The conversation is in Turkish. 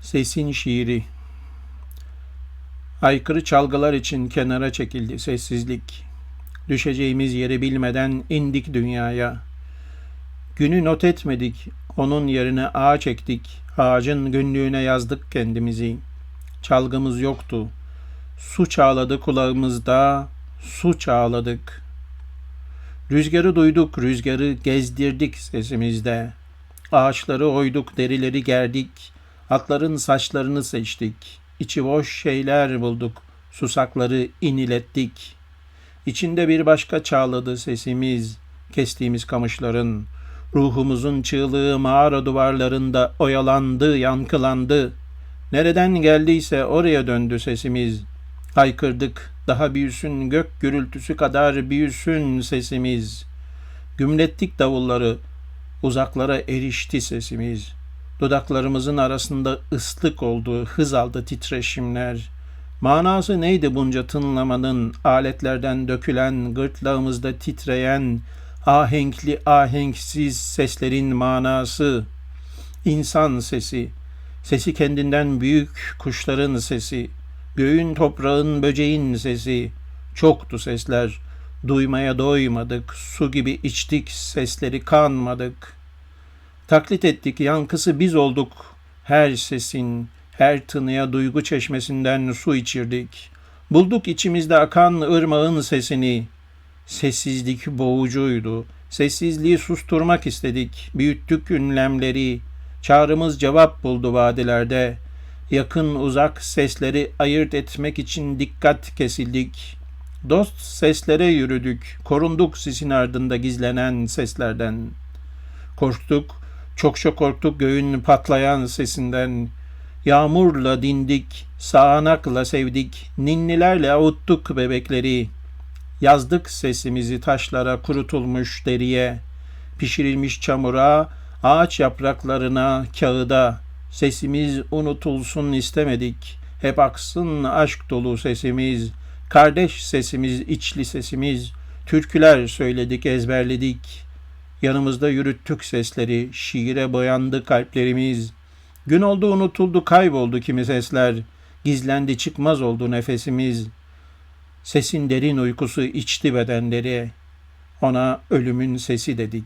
Sesin şiiri Aykırı çalgılar için kenara çekildi sessizlik. Düşeceğimiz yeri bilmeden indik dünyaya. Günü not etmedik, onun yerine ağaç ektik. Ağacın günlüğüne yazdık kendimizi. Çalgımız yoktu. Su çağladı kulağımızda, su çağladık. Rüzgarı duyduk, rüzgarı gezdirdik sesimizde. Ağaçları oyduk, derileri gerdik. Atların saçlarını seçtik. İçi boş şeyler bulduk. Susakları inilettik. İçinde bir başka çağladı sesimiz. Kestiğimiz kamışların. Ruhumuzun çığlığı mağara duvarlarında oyalandı, yankılandı. Nereden geldiyse oraya döndü sesimiz. Haykırdık, daha büyüsün gök gürültüsü kadar büyüsün sesimiz. Gümlettik davulları, uzaklara erişti sesimiz. Dudaklarımızın arasında ıslık oldu, hız aldı titreşimler. Manası neydi bunca tınlamanın, aletlerden dökülen, gırtlağımızda titreyen, ahenkli ahenksiz seslerin manası? İnsan sesi, sesi kendinden büyük kuşların sesi, göğün, toprağın, böceğin sesi. Çoktu sesler, duymaya doymadık, su gibi içtik, sesleri kanmadık.'' Taklit ettik, yankısı biz olduk. Her sesin, her tınıya duygu çeşmesinden su içirdik. Bulduk içimizde akan ırmağın sesini. Sessizlik boğucuydu. Sessizliği susturmak istedik. Büyüttük ünlemleri. Çağrımız cevap buldu vadelerde. Yakın uzak sesleri ayırt etmek için dikkat kesildik. Dost seslere yürüdük. Korunduk sisin ardında gizlenen seslerden. Korktuk, Çokça korktuk göğün patlayan sesinden. Yağmurla dindik, sağanakla sevdik, ninnilerle avuttuk bebekleri. Yazdık sesimizi taşlara kurutulmuş deriye, pişirilmiş çamura, ağaç yapraklarına, kağıda. Sesimiz unutulsun istemedik. Hep aksın aşk dolu sesimiz, kardeş sesimiz, içli sesimiz. Türküler söyledik, ezberledik.'' Yanımızda yürüttük sesleri, şiire boyandı kalplerimiz. Gün oldu unutuldu kayboldu kimi sesler, gizlendi çıkmaz oldu nefesimiz. Sesin derin uykusu içti bedenleri, ona ölümün sesi dedik.